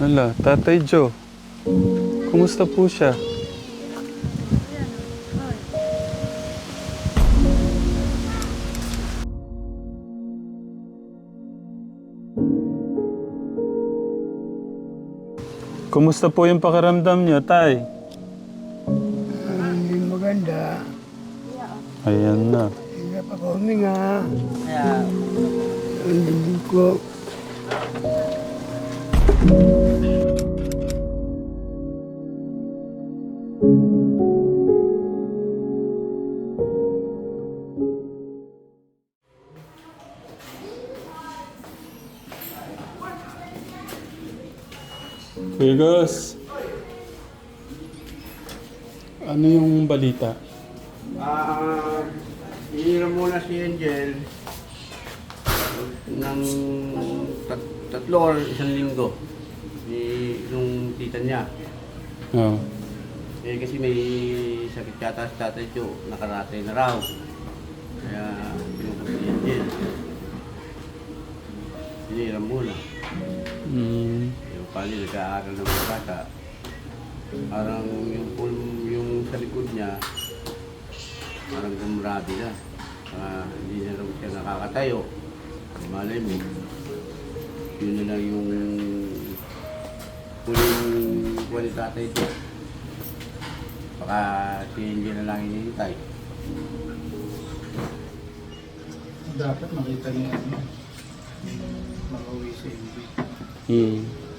Hala, Tatay Joe. Kumusta po siya? Kumusta po yung pakiramdam niyo, Tay? Hindi maganda. Ayan na. Hindi pa ako huminga. Ang dibdib ko. Kuya Gus. Ano yung balita? Ah, hiniram muna si Angel ng tat tatlo or isang linggo ni nung tita niya. Oh. Eh kasi may sakit yata si tatay Joe, nakaratay na raw. Kaya pinupunta si Angel. Hiniram muna. Mm. Pali nag-aaral ng mga bata. Parang yung pul yung sa likod niya, parang gumrabi na. Ah, hindi na raw siya nakakatayo. Malay mo, yun na lang yung huling ni tatay ito. Baka si Angel na lang hinihintay. dapat makita niya ano, makauwi sa MB. Mm.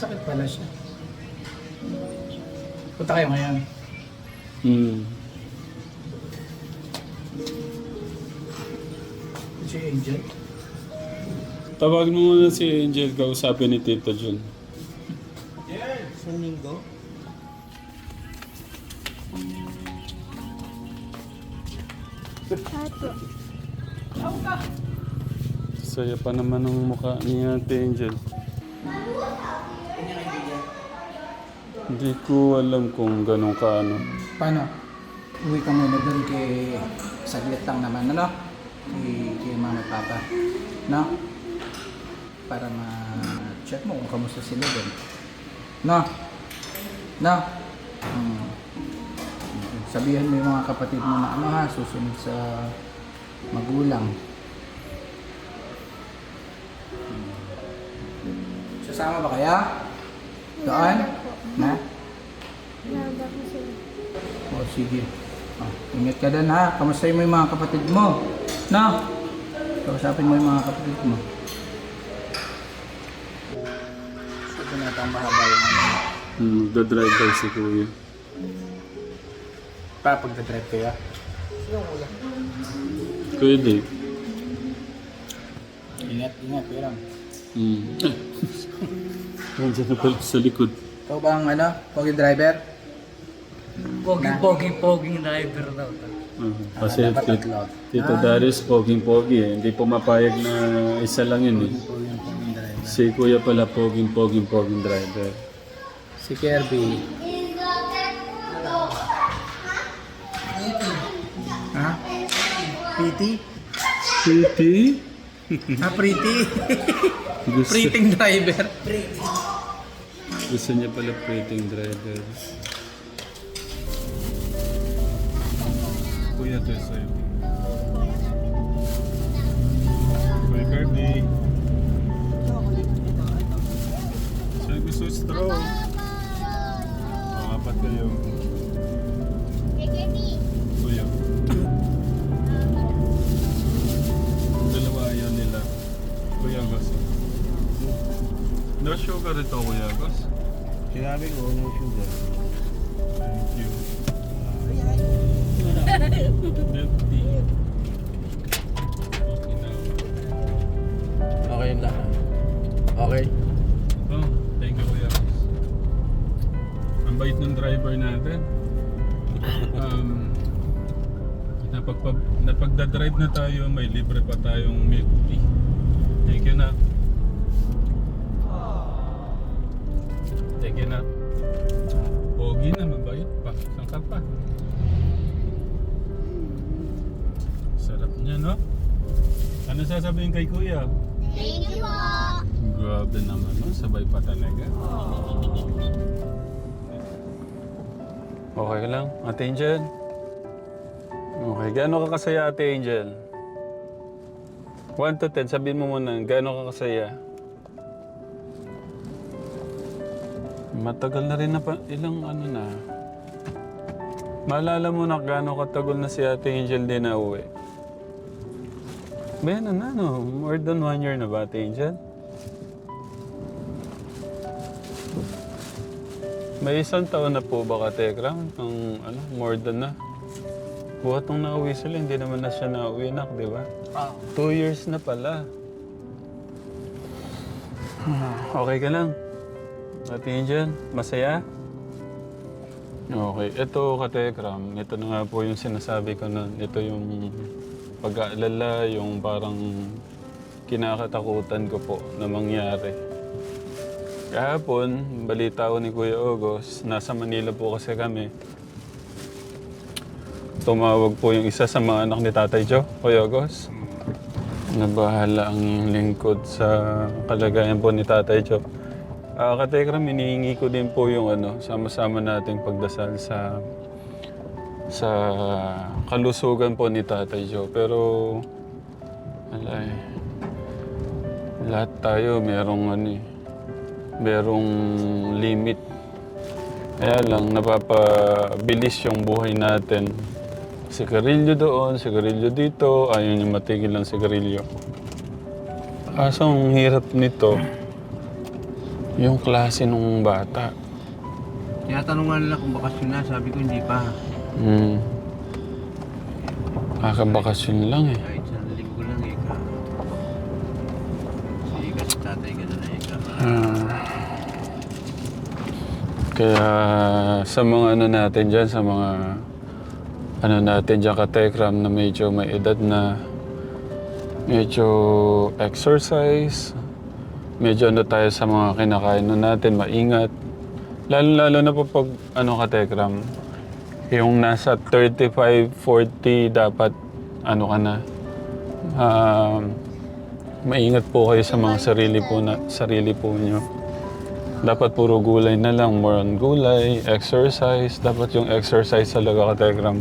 Sakit pala siya. Punta kayo ngayon. Mm. Si Angel. Tawag mo muna si Angel, kausapin ni Tito Jun. Sa linggo? Saya pa naman ang mukha ni Ate Angel. Hindi ko alam kung ganun ka ano. Paano? Uwi ka muna doon kay saglit lang naman, ano? Kay, kay mama at papa. No? Para ma-check mo kung kamusta sila doon. No? No? Hmm. Sabihan mo yung mga kapatid mo na ano ha, susunod sa magulang. Hmm. Sasama ba kaya? Doon? Na? Nada ko sila. O sige. Oh, ingat ka din ha. Kamusta mo yung mga kapatid mo? No? Kausapin mo yung mga kapatid mo. Ito na ito ang mahaba yung ano. Hmm, drive daw si Kuya. Pa, pagdadrive kaya? Kuya Dave. Ingat, ingat. Kaya lang. Hmm. Nandiyan na pala sa likod. Ikaw ba ang ano? Pogi driver? Poging, poging, poging driver daw. Uh, kasi dapat tit- tatlo. Tito Darius, poging-pogi eh. Hindi pumapayag na isa lang yun eh. Pogi yung poging driver. Si Kuya pala poging-poging-poging driver. Si Kirby. Ha? Pretty? Pretty? Ah, pretty? Pretty driver. Gusto niya pala pretty driver. Kuya, to sa'yo. Kuya Kirby. Siya gusto straw. Mga apat kayo. Kuya. Dalawa ayaw nila. Kuya Gus. No sugar ito, Kuya Gus. Sinabi ko, no sugar. Thank you. Milk tea. Okay na. Okay yung lahat. Okay. Oh, thank you, Kuya Gus. Ang bait ng driver natin. Um, napagpa, napagdadrive na tayo, may libre pa tayong milk tea. Thank you na. You na. Pogi na, mabait pa. Saan ka pa? Sarap niya, no? Ano sasabihin kay kuya? Thank you po. Grabe naman, no? sabay pa talaga. Okay lang, Ate Angel. Okay, gaano ka kasaya, Ate Angel? 1 to 10, sabihin mo muna, gaano ka kasaya? Matagal na rin na pa, ilang ano na. Maalala mo na gaano katagal na si Ate Angel din na uwi. Ben, ano, ano, more than one year na ba, Ate Angel? May isang taon na po ba ka, Tekram? Ang, ano, more than na. Buhat nung nauwi sila, hindi naman na siya nauwi, nak, di ba? Oo. Two years na pala. Okay ka lang? Ate Angel, masaya? Okay. Ito, Katekram, ito na nga po yung sinasabi ko nun. Ito yung pag-aalala, yung parang kinakatakutan ko po na mangyari. Kahapon, balita ko ni Kuya Ogos, nasa Manila po kasi kami. Tumawag po yung isa sa mga anak ni Tatay Joe, Kuya Ogos. Nabahala ang lingkod sa kalagayan po ni Tatay Joe. Ah, Katekram, hinihingi ko din po yung ano, sama-sama nating pagdasal sa sa kalusugan po ni Tatay Joe. Pero, alay, lahat tayo merong ano eh, merong limit. Kaya lang, napapabilis yung buhay natin. Sigarilyo doon, sigarilyo dito, ayaw niyo matigil ng sigarilyo. Kaso ang hirap nito, yung klase nung bata. Tinatanong nga nila kung bakasyon na, sabi ko hindi pa. Hmm. Kakabakasyon lang eh. Kahit isang linggo lang eh. Ka. Si Ika, si tatay ka na na Ika. Ah. Kaya sa mga ano natin dyan, sa mga ano natin dyan ka-tekram na medyo may edad na medyo exercise, medyo ano tayo sa mga kinakain na natin, maingat. Lalo-lalo na po pag ano ka-tekram, yung nasa 35, 40 dapat ano ka na, um, maingat po kayo sa mga sarili po na sarili po niyo. Dapat puro gulay na lang, more on gulay, exercise. Dapat yung exercise talaga ka Telegram.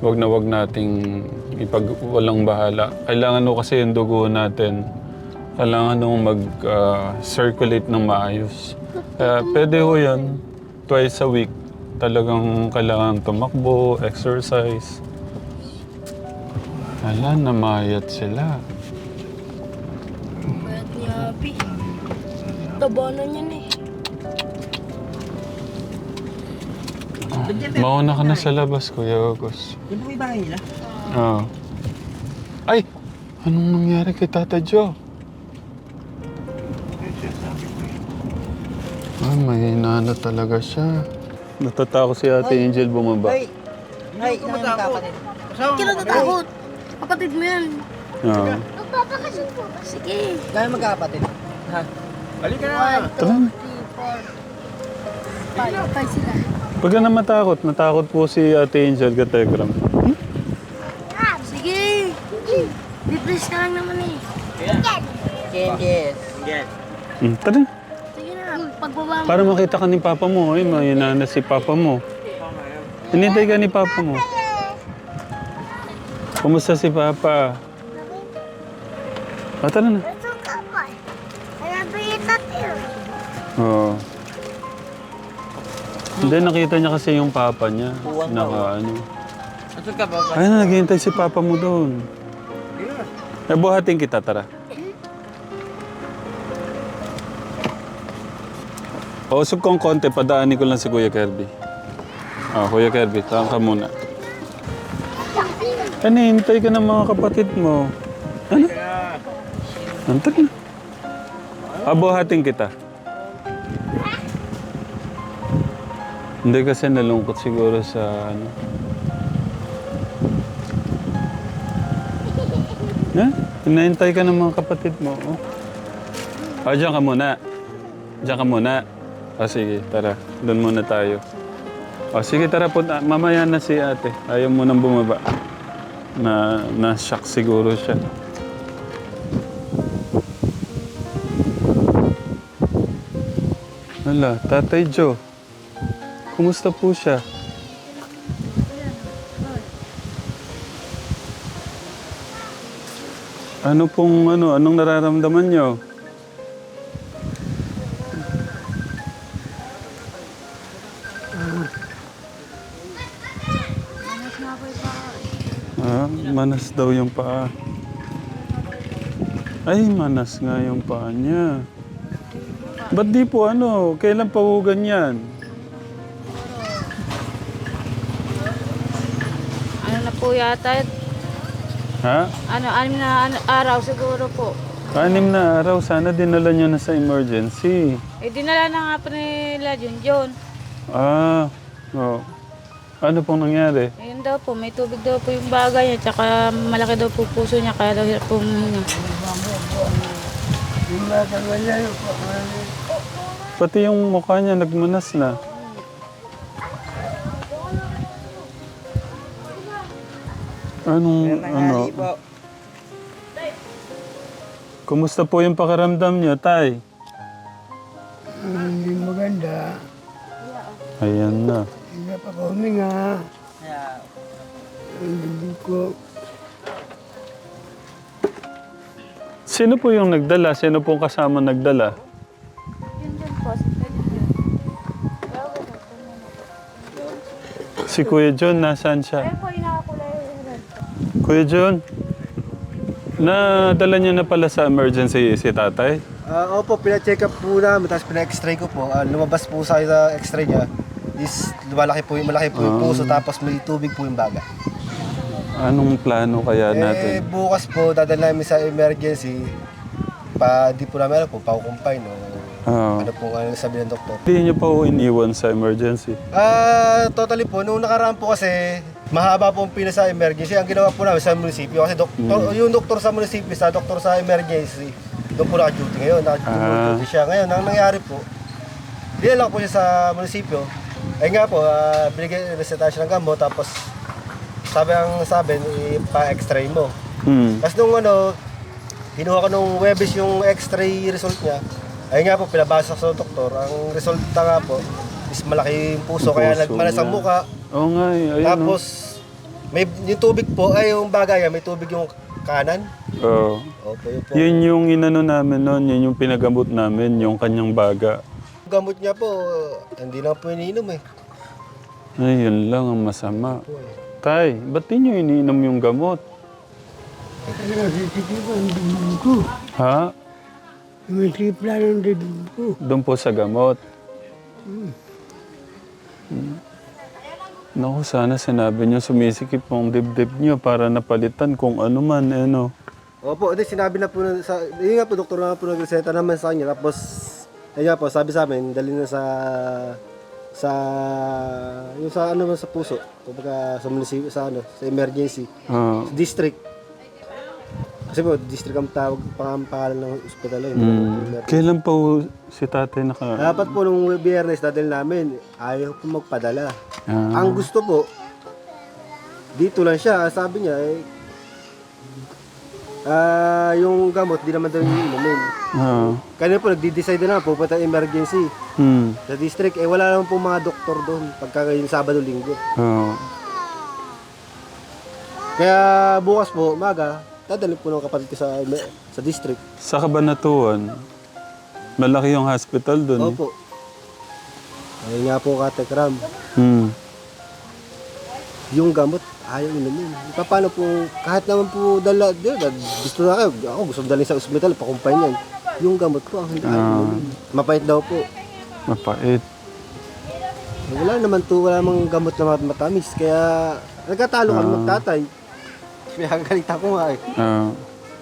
Wag na wag nating ipag walang bahala. Kailangan no kasi yung dugo natin. Kailangan nung mag-circulate ng maayos. Kaya pwede ho yan, twice a week. Talagang kailangan tumakbo, exercise. Ala, namayat sila. Bayat ni Abi. Taba na niyan eh. Mauna ka na sa labas, Kuya August. Yan po yung bahay nila. Oo. Ay! Anong nangyari kay Tata Joe? Ah, may na talaga siya. Natatakot si Ate Angel bumaba. Ay, ay, nakakapatid. Kasama Hindi ka natatakot. Kapatid mo yan. Oo. Magpapakasyon po ba? Sige. Kaya magkakapatid. Ha? Halika na! One, two, Tara na. three, four. Five. Five sila. Huwag ka na matakot. Natakot po si Ate Angel Kategram. Sige. Biblis ka lang naman eh. Changes. Hmm, tara. Sige na. Pagbaba mo. Para makita ka ni Papa mo. Ay, may na si Papa mo. Hinintay ka ni Papa mo. Kumusta si Papa? Ah, tara na. Oo. Hindi, nakita niya kasi yung papa niya. Naka ano. Asan ka ba? Ay, naghihintay si papa mo doon. Eh, buhatin kita, tara. Pausog kong konti, padaanin ko lang si Kuya Kirby. Ah, Kuya Kirby, taan ka muna. Ano, hintay ka ng mga kapatid mo. Ano? Antay na. Ah, buhatin kita. Hindi kasi nalungkot siguro sa ano. Ha? Hinahintay ka ng mga kapatid mo. Oh. Ah, dyan ka muna. Diyan ka muna. Ah, sige, tara. Doon muna tayo. Ah, sige, tara po. Mamaya na si ate. Ayaw mo nang bumaba. Na, na-shock siguro siya. Hala, Tatay Joe. Kumusta po siya? Ano pong ano, anong nararamdaman niyo? Manas daw yung paa. Ay, manas nga yung paa niya. Ba't di po ano? Kailan pa po ganyan? Ano na po yata, Ha? ano, anim na ano, araw siguro po. Anim na araw, sana dinala niyo na sa emergency. Eh, dinala na nga po nila yun. Ah, oh. Ano pong nangyari? Ayun daw po, may tubig daw po yung bagay niya, tsaka malaki daw po puso niya, kaya daw hirap po huminga. Pakanin. Pati yung mukha niya nagmanas na. Anong, ano? Kumusta po yung pakiramdam niyo, Tay? Hindi maganda. Ayan na. Pa ako huminga. Hindi ko. Sino po yung nagdala? Sino po kasama nagdala? Yun dyan po, si Pwede yun. Si Kuya John, nasaan siya? Ayun po, yung nakakulay red. Kuya John, nadala niyo na pala sa emergency si tatay? Ah, opo, pina-check up po namin, tapos pina-x-ray ko po. Ah, lumabas po sa sa x-ray niya, is lumalaki po, yung malaki po yung puso, tapos may tubig po yung baga. Anong plano kaya Eh, natin? bukas po, dadala namin sa emergency, pa, di po namin alam po, pa-confine o Ah. ano po ano sabi ng doktor. Hindi niyo pa po iniwan sa emergency. Ah, totally po, nung nakaraan po kasi, mahaba po ang pila sa emergency. Ang ginawa po namin sa munisipyo, kasi doktor, yung doktor sa munisipyo, sa doktor sa emergency, doon po naka-duty ngayon, naka-duty siya. Ngayon, ang nangyari po, dinala ko po siya sa munisipyo. Ay nga po, ah, binigay, reseta siya ng gamot, tapos sabi ang sabi, ipa-x-ray mo. Hmm. Tapos nung ano, kinuha ko nung Webis yung x-ray result niya. Ay nga po, pinabasa sa doktor. Ang resulta nga po, is malaki yung puso, Yung kaya puso nagmanas ang muka. Oo nga eh. Ayun, Tapos, may, yung tubig po, ay yung bagay, may tubig yung kanan. oh. Opo, yun po. Yun yung inano namin noon, yun yung pinagamot namin, yung kanyang baga. Gamot niya po, hindi na po iniinom eh. Ay, yun lang ang masama. Po, eh. Tay, ba't di nyo iniinom yung gamot? Ang. Ha? Sumisipla ng dibdib ko. Doon po sa gamot. Hmm. Naku, sana sinabi nyo sumisikip pong dibdib nyo para napalitan kung ano man, eh no. Opo, hindi sinabi na po, na- sa, yun nga po, doktor na po nagreseta naman sa kanya. Tapos, nga po, sabi sa amin, dali na sa, sa, yung sa ano sa puso, kumbaga sa munisipyo, sa ano, sa emergency, Ah, sa district. Kasi po, district ang tawag, pang pangalan ng ospital eh. hmm. Kailan pa po si tatay naka... Dapat po nung biyernes, dadal namin, ayaw po magpadala. Ah, Ang gusto po, dito lang siya, sabi niya, eh, ah, yung gamot, di naman daw yung inumin. ah, Kanina po, nagdi-decide na pupunta emergency hmm, sa district. Eh, wala naman po mga doktor doon pagka ngayong Sabado, Linggo. ah. Kaya bukas po, maga, dadalhin po ng kapatid ko sa, sa district. Sa Kabanatuan, malaki yung hospital doon. eh. Opo. Ayun nga po, Katekram. Hmm. Yung gamot, ayaw inumin. Pa- Paano po, kahit naman po dala, ba, gusto na kayo, ako gusto dalhin sa ospital, pakumpay niyan. Yung gamot po, ang hindi ayaw Ah. inumin. Mapait daw po. Mapait. Wala naman to, wala mang gamot na mat- matamis. Kaya nagkatalo kami Ah. magtatay. May hagagalit ako nga eh. Ah,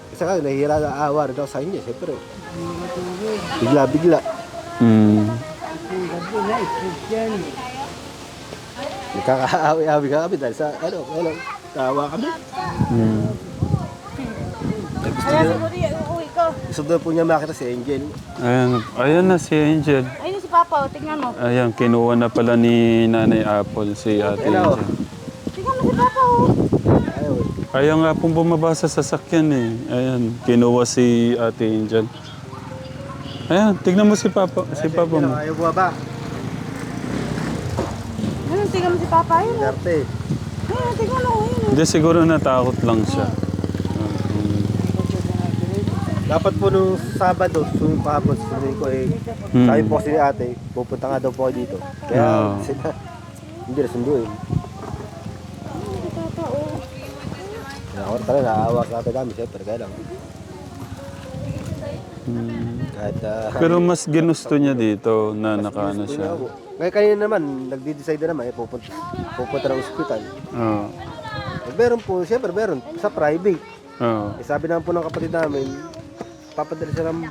Kasi nga, nahihira na awa rin ako sa inyo. Siyempre, bigla-bigla. hmm. Ang gabi na, Christian. Nagkakaawi-awi ka kami dahil sa, ano, ano, tawa kami. Hmm. Kaya siguro yung uuwi ko. Gusto daw po niya makita si Angel. Ayan, ayan na si Angel. Ayun si Papa, oh, tingnan mo. Ayan, kinuha na pala ni Nanay Apple si Ate Hello. Angel. Tingnan mo si Papa, oh. Ayaw. Ayaw nga pong bumaba sa sasakyan eh. Ayan, kinuha si Ate Angel. Ayan, tignan mo si Papa, si Papa mo. Ayaw bumaba. Tingnan mo si yun. Darte. Ayun, tingnan mo. Ayun. Hindi, siguro natakot lang siya. Dapat po nung Sabado, sumunod pa hapon, sumunod ko eh. Hmm. Sabi po kasi ni ate, pupunta nga daw po ako dito. Kaya Ah. sila, hindi na sunduin. Kaya ako talaga, naawa sa ate namin, siyempre, kaya lang. Mm. Kahit, ah, Pero mas ginusto niya dito na nakaano gusto siya. Ngayon kanina naman, nagdi-decide na naman, eh, pupunta, pupunta ng ospital. Oo. Eh, meron po, siyempre meron, sa private. Oo. Eh, sabi naman po ng kapatid namin, papadala siya ng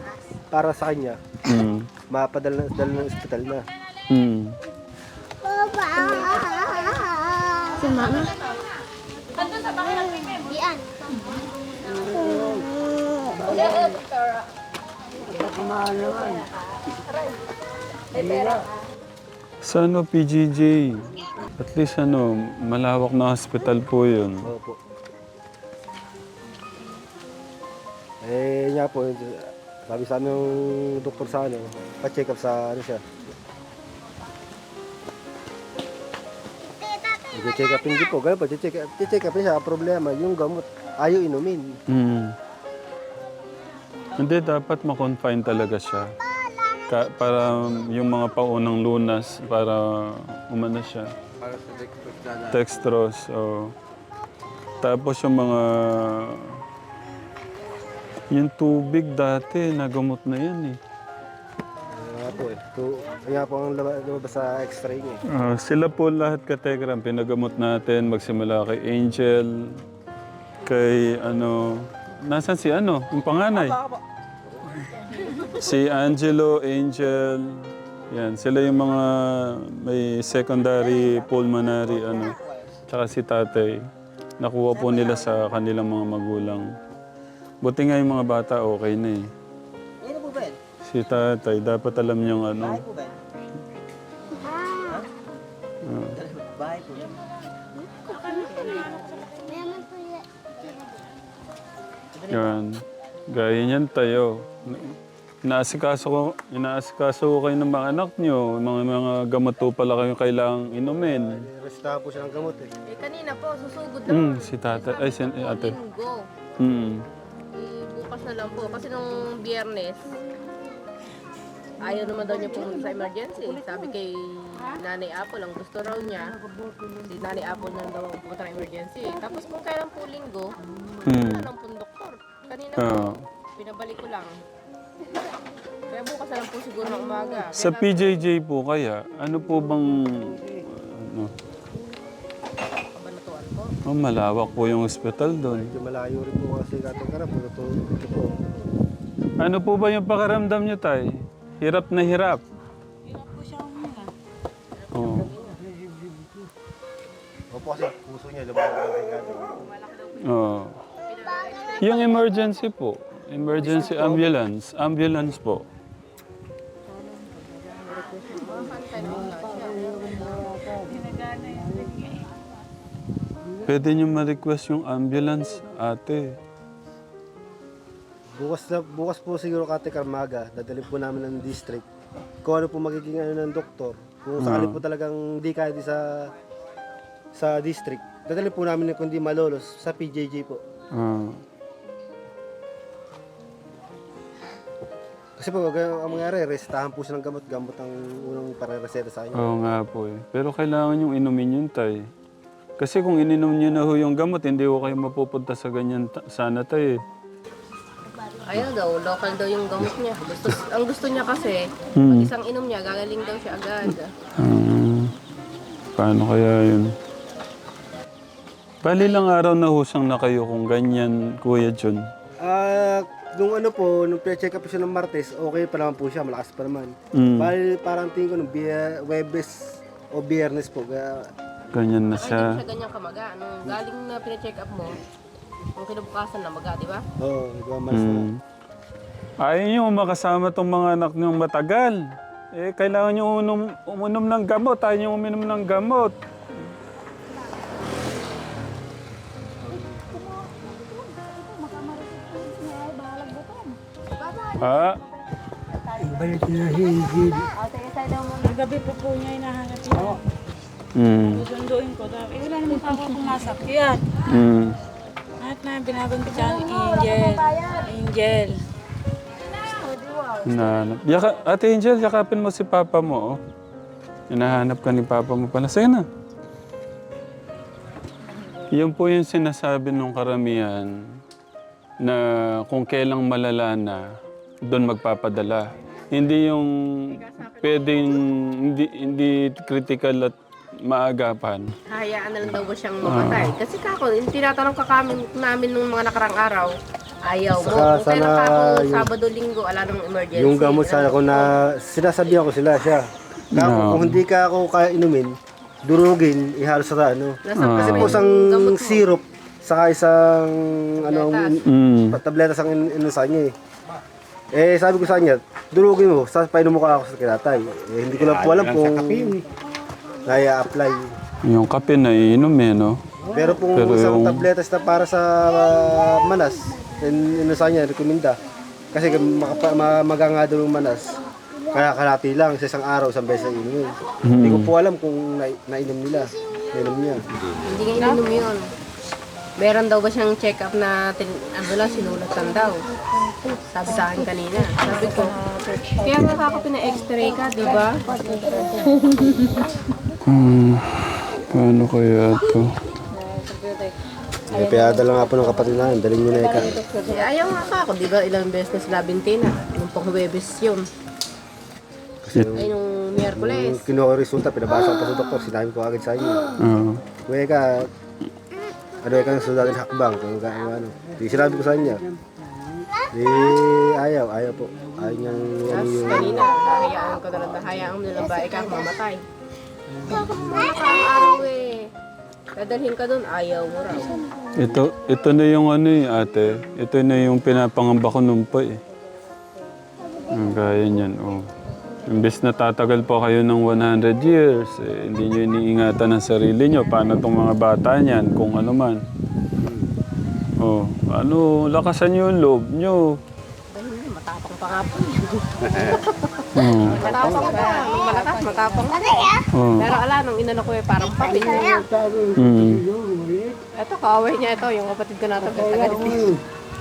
para sa kanya, Mm. mapadala na, dala ng ospital na. Mm. Si Mama. Sa ano, PGJ? At least ano, malawak na hospital po yun. Opo. Eh, nga po, sabi sa yung doktor sa ano, pa-check up sa ano siya. I-check up hindi po, ganun po, check up, check up siya, problema, yung gamot, ayaw inumin. Mm. Hindi, dapat makonfine talaga siya. Ka- para yung mga paunang lunas, para umano siya. Para sa dextrose na Dextrose, oh. Tapos yung mga... Yung tubig dati, nagamot na yan eh. Kaya nga po eh, to, kaya po ang laba- lumabas sa x-ray niya. eh. Ah, sila po lahat kategram, pinagamot natin, magsimula kay Angel, kay ano, nasan si ano, yung panganay? Si Angelo, Angel, yan, sila yung mga may secondary pulmonary ano, tsaka si tatay. Nakuha po nila sa kanilang mga magulang. Buti nga yung mga bata okay na eh. Si tatay, dapat alam niyong ano. Yan. Gaya niyan tayo. Inaasikaso ko, inaasikaso ko kayo ng mga anak niyo. Mga, mga gamot po pala kayo kailangang inumin. Restahan po siya ng gamot eh. Eh, kanina po, susugod na Mm, si tata, ay si ate. linggo. Mm. Eh, bukas na lang po. Kasi nung biyernes, ayaw naman daw niya pumunta sa emergency. Sabi kay Nanay Apple, ang gusto raw niya, si Nanay Apple na daw ang pumunta ng emergency. Tapos kung kailan po linggo, Mm. wala lang pong doktor. Kanina po, pinabalik ko lang. Kaya bukas na lang po siguro ng umaga. Sa PJJ po kaya, ano po bang... Ano, Kabanatuan po. oh, malawak po yung hospital doon. Medyo malayo rin po kasi katong karap, ito, ito po. Ano po ba yung pakaramdam niyo, tay? Hirap na hirap. Oo. Opo kasi puso niya, lumalaki ang tingkado. Oo. Yung emergency po. Emergency ambulance. Ambulance po. Pwede niyo ma-request yung ambulance, ate. Bukas, na, bukas po siguro kate Karmaga, dadalhin po namin ng district. Kung ano po magiging ano ng doktor. Kung sakali po talagang di kaya di sa sa district, dadalhin po namin kundi malolos sa PJJ po. Ah. Kasi po, ang ang mangyari, restahan po siya ng gamot. Gamot ang unang parereseta sa kanya. Oo nga po eh. Pero kailangan yung inumin yun, tay. Kasi kung ininom niyo na ho yung gamot, hindi ho kayo mapupunta sa ganyan ta- sana, tay. eh. Ayaw daw, local daw yung gamot niya. Gusto, ang gusto niya kasi, Hmm. pag isang inom niya, gagaling daw siya agad. Ah, paano kaya yun? Bali lang araw na husang na kayo kung ganyan, Kuya Jun. Ah, nung ano po, nung pre-check up siya ng Martes, okay pa naman po siya, malakas pa naman. Mm, Bali, parang tingin ko nung Bia- Webes o Biyernes po, kaya ganyan na Ay, siya. hindi siya ganyan kamaga. Nung galing na pina-check up mo, nung kinabukasan na maga, di ba? Oo, oh, nagmamalas na. Mm. Ayaw niyo makasama tong mga anak niyong matagal. Eh, kailangan niyo uminom, uminom ng gamot. Ayaw niyo uminom ng gamot. Ha? Babalik na hindi. Gabi po po niya hinahanap yun. Mm. Susunduin ko. Tapos, eh, wala naman pa ako pumasok. Yan. Mm. At na, binabanggit siya ni Angel. Angel. Hinahanap. Yaka, Ate Angel, yakapin mo si Papa mo. Oh. Hinahanap ka ni Papa mo pala. Yan po yung sinasabi nung karamihan na kung kailang malala na, doon magpapadala. Hindi yung pwedeng hindi, hindi critical at maagapan. Hayaan na lang daw ba siyang mamatay. Kasi kako, yung tinatanong ka kami, namin nung mga nakarang araw, ayaw mo. Saka Kung sana yung- Sabado, Linggo, ala nang emergency. Yung gamot sana ko na sinasabihan ko sila siya. Kako, No. kung hindi ka ako kaya inumin, durugin, ihalo sa ano. Nasa Ah. Kasi po isang syrup, saka isang ano, Mm. tableta sa in, in, sa kanya eh. Eh, sabi ko sa kanya, durugin mo, sa painom mo ka ako sa kinatay. Eh, hindi ko lang po alam kung naya-apply. Yung kape na iinom eh, no? Pero kung Pero isang yung- tabletas na para sa ah, manas, in, in, sa kanya, rekomenda. Kasi makapa, ma, maganga daw yung manas. Kaya kalati lang, sa isang araw, isang beses inumin. Hindi ko po alam kung na, nainom nila. Nainom niya. Hindi nga ininom yun. Meron daw ba siyang check-up na tin, ano lang, sinulatan daw. Sabi sa akin kanina. Sabi ko, kaya nga kako pina-x-ray ka, di ba? Hmm. Paano kaya to? Eh, pinadala nga po ng kapatid namin, dalhin niyo na ika. Eh, ayaw nga kako, di ba? Ilang beses na sila bintina. Nung pang Huwebes yun. Kasi Ay, nung nung Miyerkules. kinuha ko yung resulta, pinabasa ko pa sa doktor, sinabi ko agad sa inyo. Oo. Kuya ka, ano ka ng sudatin hakbang, kung ka, ano. Di sinabi ko sa kanya. Di ayaw, ayaw po. Ayaw niyang ano yung... kanina, hayaan ko na lang, hayaan mo na lang ba, ikaw mamatay. Araw eh. Dadalhin ka doon, ayaw mo raw. Ito, ito na yung ano eh, ate. Ito na yung pinapangamba ko nung pa eh. Ang gaya niyan, oh. Imbes na tatagal pa kayo ng 100 years, eh, hindi nyo iniingatan ang sarili nyo. Paano tong mga bata niyan, kung ano man. Oh, ano, lakasan nyo yung loob nyo. Dahil yun, matapang pa nga po. Oh, matapang pa. Nung malakas, matapang pa. oh. Pero ala, nung inano ko eh, parang papin yun. Mm. Ito, kaaway niya ito, yung kapatid ko natin. Tagalit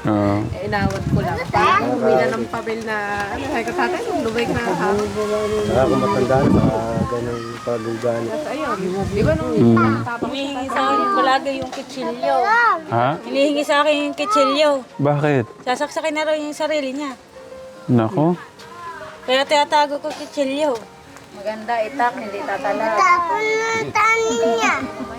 Ah. Eh, inawat ko lang. Parang uwi na ng pabil na, ano, sabi ko tatay, nung lumay ka na ha. Saka kung matanda na, saka ganang pag-ugali. Tapos ayun, di ba nung matapang Hinihingi sa akin palagi yung kitsilyo. Ha? Hinihingi sa akin yung kitsilyo. Bakit? Sasaksakin na raw yung sarili niya. Nako. Kaya tinatago ko kitsilyo. Maganda itak, hindi tatala.